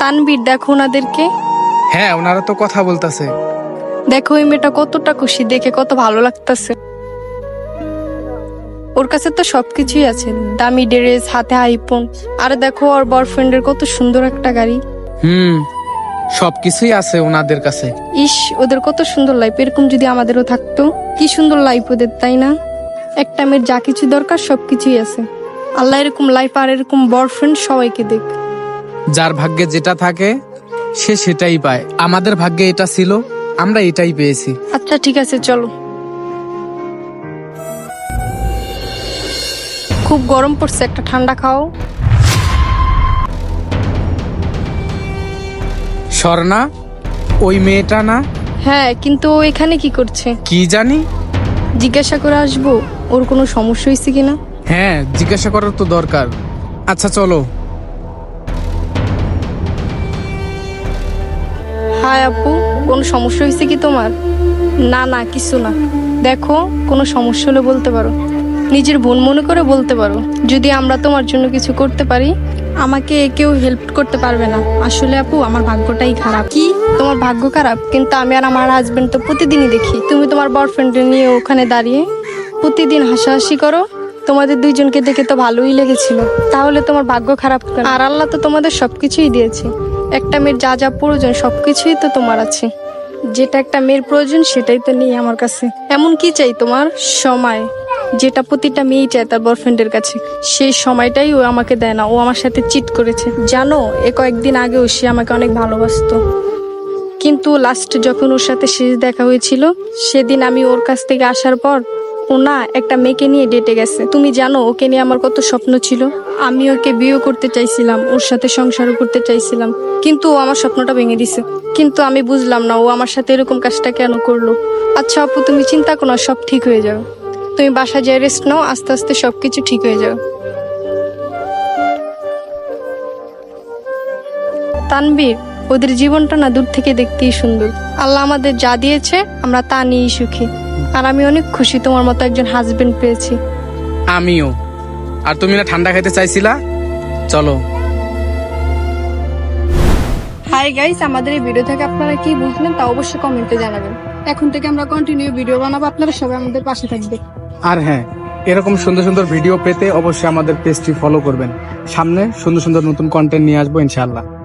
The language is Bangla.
তানবীর দেখো ওনাদেরকে। হ্যাঁ ওনারা তো কথা বলতেছে। দেখো ওই মেয়েটা কতটা খুশি দেখে কত ভালো লাগতেছে। ওর কাছে তো সবকিছুই আছে দামি ড্রেস হাতে আইফোন। আর দেখো ওর বয়ফ্রেন্ডের কত সুন্দর একটা গাড়ি। হুম সবকিছুই আছে ওনাদের কাছে। ইস ওদের কত সুন্দর লাইফ এরকম যদি আমাদেরও থাকতো। কি সুন্দর লাইফ ওদের তাই না? একটা মেয়ের যা কিছু দরকার সবকিছুই আছে। আল্লাহ এরকম লাইফ আর এরকম বয়ফ্রেন্ড সবাইকে দেখ যার ভাগ্যে যেটা থাকে সে সেটাই পায়। আমাদের ভাগ্যে এটা ছিল আমরা এটাই পেয়েছি। আচ্ছা ঠিক আছে চলো। খুব গরম পড়ছে একটা ঠান্ডা খাও। স্বর্ণা ওই মেয়েটা না? হ্যাঁ কিন্তু ও এখানে কি করছে? কি জানি? জিজ্ঞাসা করে আসব ওর কোনো সমস্যা হয়েছে কিনা? হ্যাঁ জিজ্ঞাসা করার তো দরকার। আচ্ছা চলো। হাই আপু, কোনো সমস্যা হয়েছে কি তোমার? না না, কিছু না। দেখো, কোনো সমস্যা হলে বলতে পারো। নিজের বোন মনে করে বলতে পারো। যদি আমরা তোমার জন্য কিছু করতে পারি, আমাকে কেউ হেল্প করতে পারবে না। আসলে আপু, আমার ভাগ্যটাই খারাপ। কি? তোমার ভাগ্য খারাপ? কিন্তু আমি আর আমার হাজবেন্ড তো প্রতিদিনই দেখি। তুমি তোমার বয়ফ্রেন্ডে নিয়ে ওখানে দাঁড়িয়ে প্রতিদিন হাসাহাসি করো। তোমাদের দুইজনকে দেখে তো ভালোই লেগেছিল। তাহলে তোমার ভাগ্য খারাপ আর আল্লাহ তো তোমাদের সবকিছুই দিয়েছে। একটা মেয়ের যা যা প্রয়োজন সবকিছুই তো তোমার আছে। যেটা একটা মেয়ের প্রয়োজন সেটাই তো নেই আমার কাছে। এমন কি চাই তোমার? সময়। যেটা প্রতিটা মেয়েই চায় তার বয়ফ্রেন্ডের কাছে। সেই সময়টাই ও আমাকে দেয় না। ও আমার সাথে চিট করেছে। জানো, এ কয়েকদিন আগেও সে আমাকে অনেক ভালোবাসতো। কিন্তু লাস্ট যখন ওর সাথে শেষ দেখা হয়েছিল, সেদিন আমি ওর কাছ থেকে আসার পর ও না, একটা মেয়েকে নিয়ে ডেটে গেছে। তুমি জানো, ওকে নিয়ে আমার কত স্বপ্ন ছিল। আমি ওকে বিয়ে করতে চাইছিলাম, ওর সাথে সংসারও করতে চাইছিলাম। কিন্তু ও আমার স্বপ্নটা ভেঙে দিছে। কিন্তু আমি বুঝলাম না, ও আমার সাথে এরকম কাজটা কেন করল। আচ্ছা আপু, তুমি চিন্তা করো সব ঠিক হয়ে যাবে। তুমি বাসা যায় রেস্ট নাও, আস্তে আস্তে সবকিছু ঠিক হয়ে যাবে। তানবীর ওদের জীবনটা না দূর থেকে দেখতেই সুন্দর। আল্লাহ আমাদের যা দিয়েছে আমরা তা নিয়েই সুখী। আর আমি অনেক খুশি তোমার মতো একজন হাজবেন্ড পেয়েছি। আমিও। আর তুমি না ঠান্ডা খেতে চাইছিলা? চলো। হাই গাইস আমাদের এই ভিডিও থেকে আপনারা কি বুঝলেন তা অবশ্যই কমেন্টে জানাবেন। এখন থেকে আমরা কন্টিনিউ ভিডিও বানাবো আপনারা সবাই আমাদের পাশে থাকবে। আর হ্যাঁ এরকম সুন্দর সুন্দর ভিডিও পেতে অবশ্যই আমাদের পেজটি ফলো করবেন। সামনে সুন্দর সুন্দর নতুন কন্টেন্ট নিয়ে আসব ইনশাআল্লাহ।